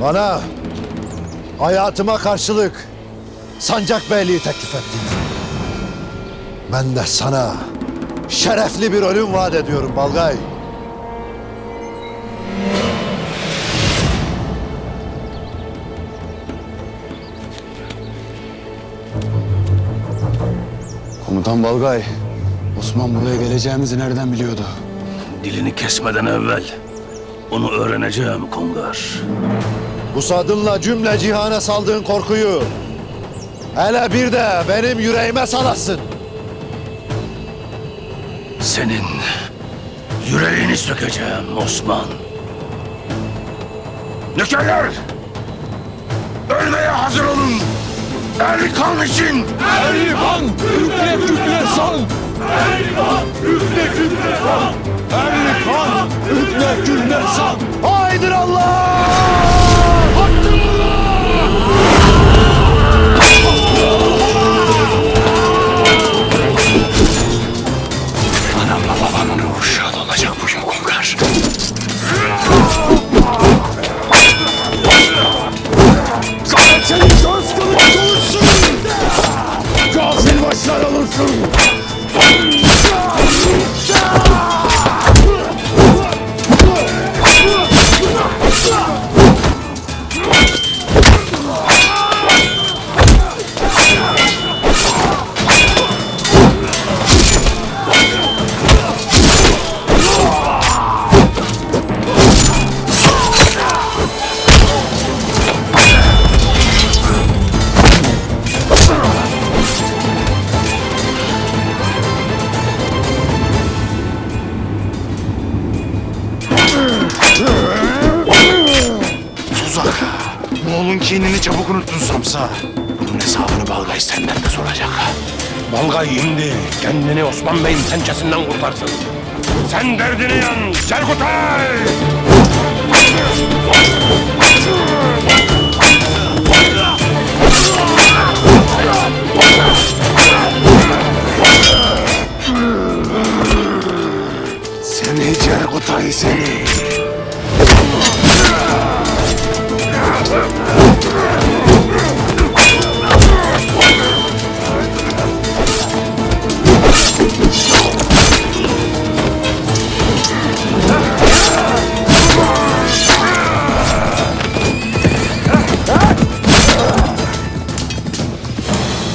Bana hayatıma karşılık sancak beyliği teklif ettin. Ben de sana şerefli bir ölüm vaat ediyorum Balgay. Komutan Balgay, Osman buraya geleceğimizi nereden biliyordu? Dilini kesmeden evvel onu öğreneceğim Kongar. Bu sadınla cümle cihana saldığın korkuyu hele bir de benim yüreğime salasın. Senin yüreğini sökeceğim Osman. Nökerler! Ölmeye hazır olun! Erkan için! Erlihan, hükle hükle san! Erlihan, hükle hükle san! Erlihan, hükle hükle san! Haydır Allah! Moğol'un kinini çabuk unuttun Samsa. Bunun hesabını Balgay senden de soracak. Balgay şimdi kendini Osman Bey'in pençesinden kurtarsın. Sen derdini yan Serkutay! Seni Cerkutay seni.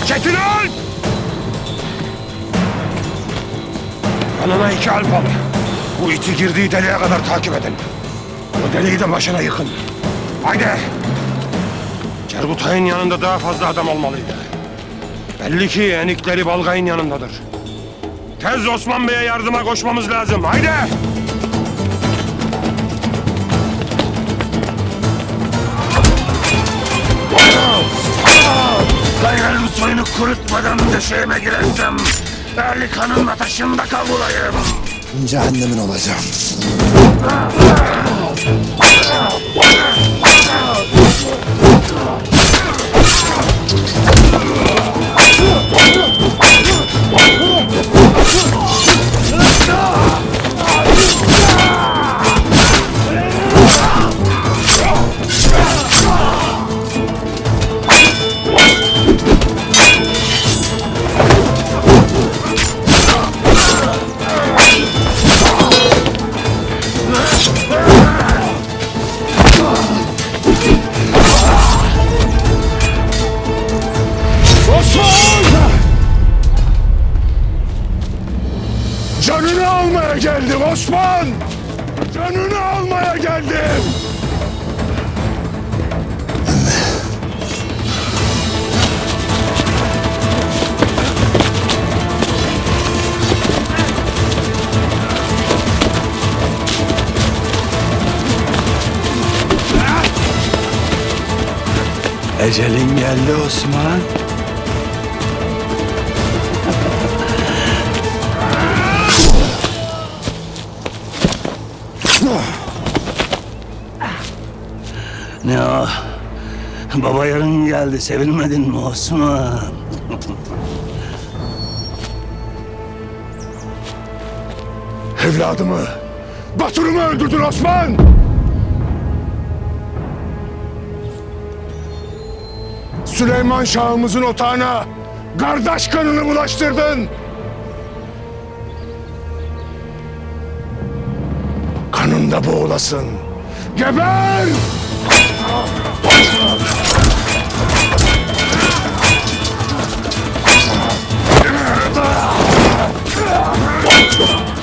Çetin Alp! Yanına iki alp al. Bu iti girdiği deliğe kadar takip edin. O deliği de başına yıkın. Haydi! Cergutay'ın yanında daha fazla adam olmalıydı. Belli ki enikleri Balgay'ın yanındadır. Tez Osman Bey'e yardıma koşmamız lazım. Haydi! Gayrının soyunu kurutmadan döşeğime girersem Erlikan'ın ateşinde kavrulayım. Cehennemin olacağım. Oh, my God. Ecelin geldi Osman. Ne o? Baba yarın geldi. Sevilmedin mi Osman? Evladımı, Batur'umu öldürdün Osman! Süleyman Şah'ımızın otağına kardeş kanını bulaştırdın. Kanında boğulasın. Geber! Haydi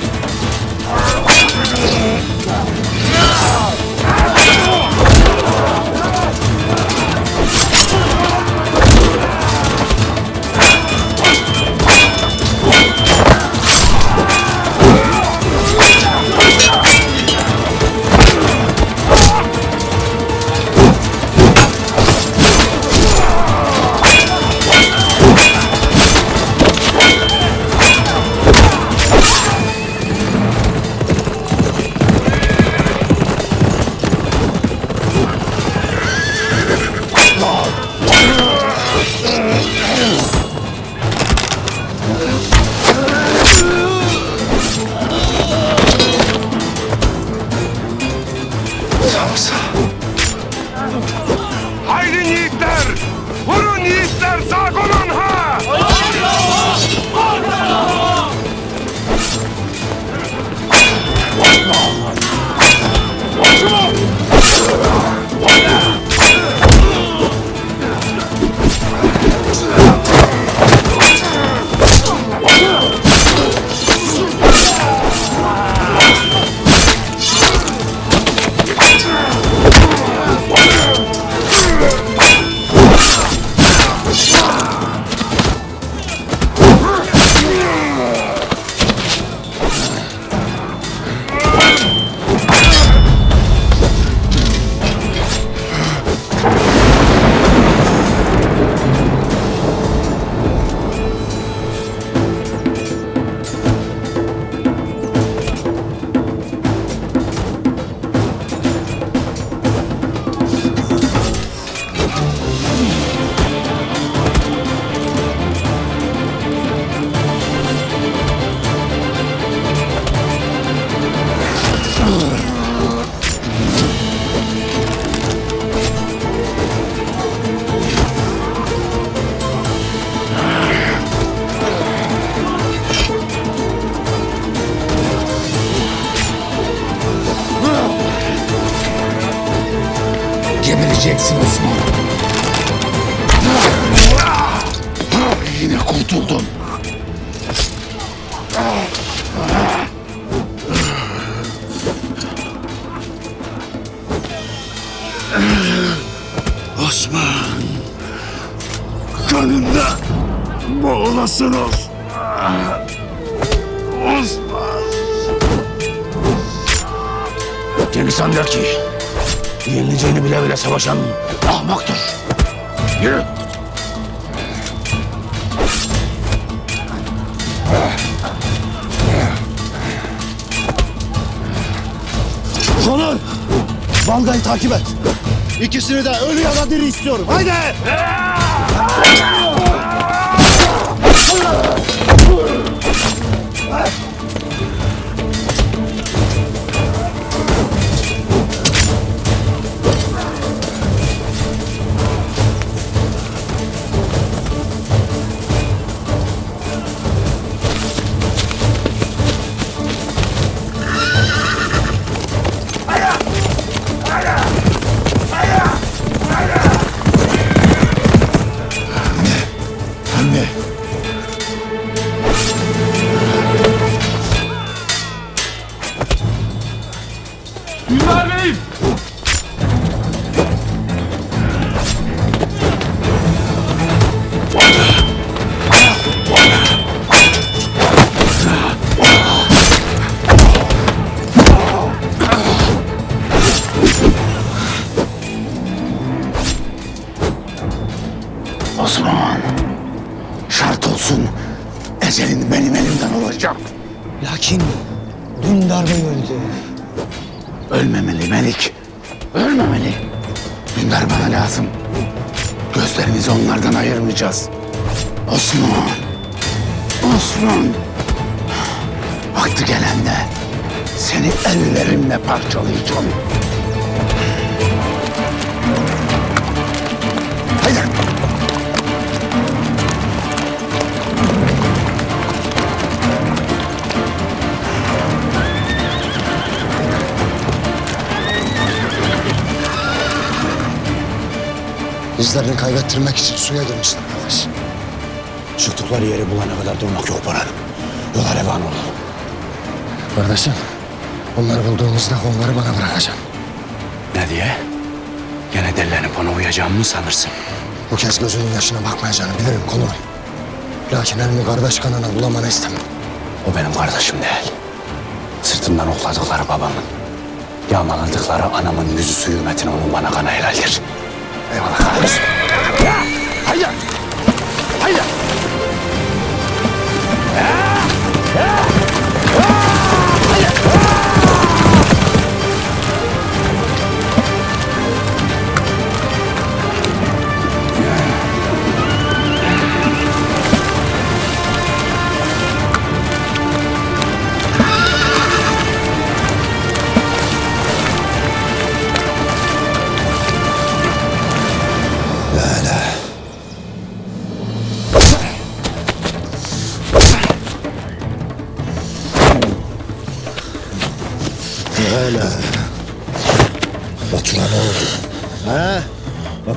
kurtuldun. Osman. Kanında boğulasın Osman. Osman. Cengiz Han der ki, yenileceğini bile bile savaşan ahmaktır. Yürü. Balgay'ı takip et. İkisini de ölü ya da diri istiyorum. Haydi! Anne. Gözlerimizi onlardan ayırmayacağız. Osman. Osman. Vakti gelende seni ellerimle parçalayacağım. İzlerini kaybettirmek için suya girmişler kardeş. Çıktıkları yeri bulana kadar durmak yok Baran. Yola revan olalım. Kardeşim, onları bulduğumuzda onları bana bırakacaksın. Ne diye? Gene dellenip ona uyacağımı mı sanırsın? Bu kez gözünün yaşına bakmayacağını bilirim kolum. Lakin elini kardeş kanına bulamanı istemem. O benim kardeşim değil. Sırtımdan okladıkları babamın. Yağmaladıkları anamın yüzü suyu hürmetine onun bana kanı helaldir.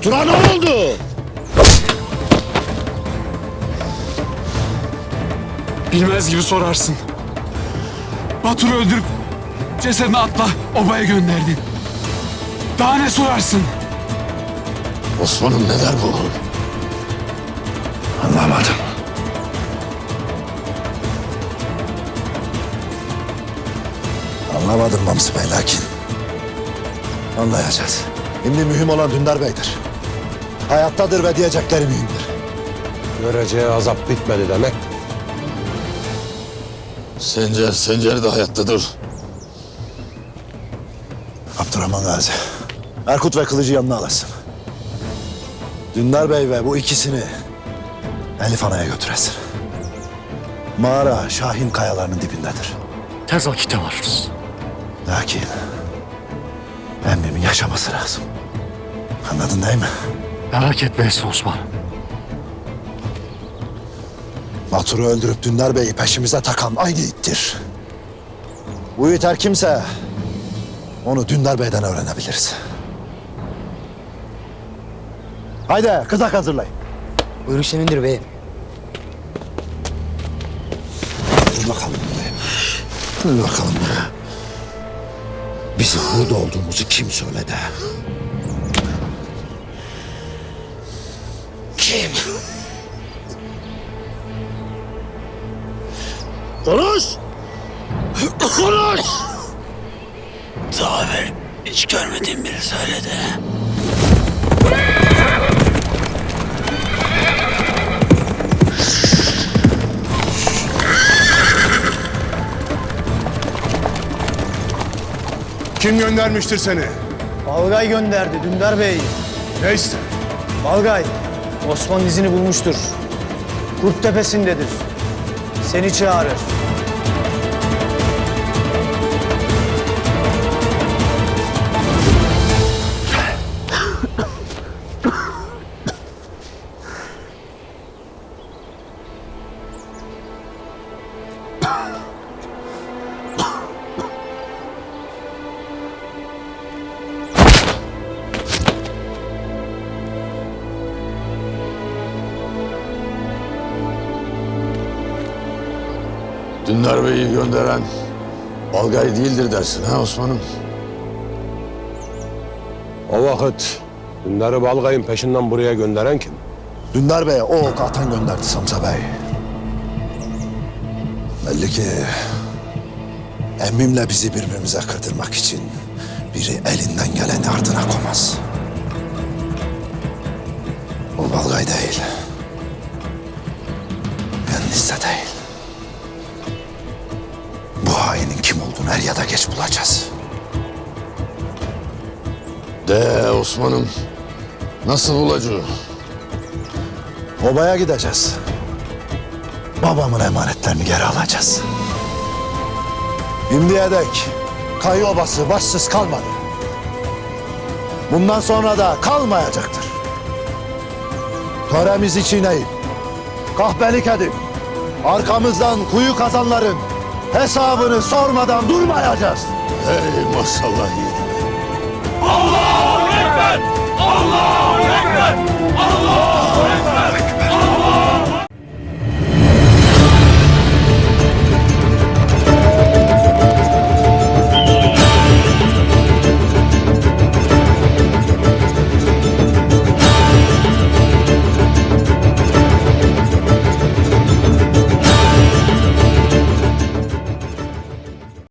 Batura ne oldu? Bilmez gibi sorarsın. Batur'u öldürüp cesedini atla obaya gönderdin. Daha ne sorarsın? Osman'ım ne der bu? Anlamadım. Anlamadım Mamsı Bey lakin. Anlayacağız. Şimdi mühim olan Dündar Bey'dir. Hayattadır ve diyecekleri mühimdir. Göreceği azap bitmedi demek. Sencer, Sencer de hayattadır. Abdurrahman Gazi. Erkut ve Kılıcı yanına alasın. Dündar Bey ve bu ikisini Elif Ana'ya götüresin. Mağara Şahin kayalarının dibindedir. Tez vakitte varırız. Lakin emrimin yaşaması lazım. Anladın değil mi? Merak etmeyesin Osman. Batur'u öldürüp Dündar Bey'i peşimize takan aynı ittir. Bu it her kimse onu Dündar Bey'den öğrenebiliriz. Haydi kızak hazırlayın. Buyurun senindir beyim. Dur bakalım buraya. Dur bakalım buraya. Bizim burada olduğumuzu kim söyledi? Kim? Konuş! Konuş! Daha evvel hiç görmediğim biri söyledi. Kim göndermiştir seni? Balgay gönderdi Dündar Bey. Ne ister? Balgay, Osman izini bulmuştur. Kurt tepesindedir. Seni çağırır. Dündar Bey'i gönderen Balgay değildir dersin ha Osman'ım. O vakit Dündar'ı Balgay'ın peşinden buraya gönderen kim? Dündar Bey'e o ok atan gönderdi Samsa Bey. Belli ki emmimle bizi birbirimize kırdırmak için biri elinden geleni ardına koymaz. O Balgay değil. Kendisi de değil. Hainin kim olduğunu er ya da geç bulacağız. De Osman'ım. Nasıl bulacağız? Obaya gideceğiz. Babamın emanetlerini geri alacağız. Şimdiye dek Kayı Obası başsız kalmadı. Bundan sonra da kalmayacaktır. Töremizi çiğneyip, kahpelik edip, arkamızdan kuyu kazanların hesabını sormadan durmayacağız. Ey maşallah yiğidim. Allahu Ekber! Allahu Ekber! Allahu Ekber!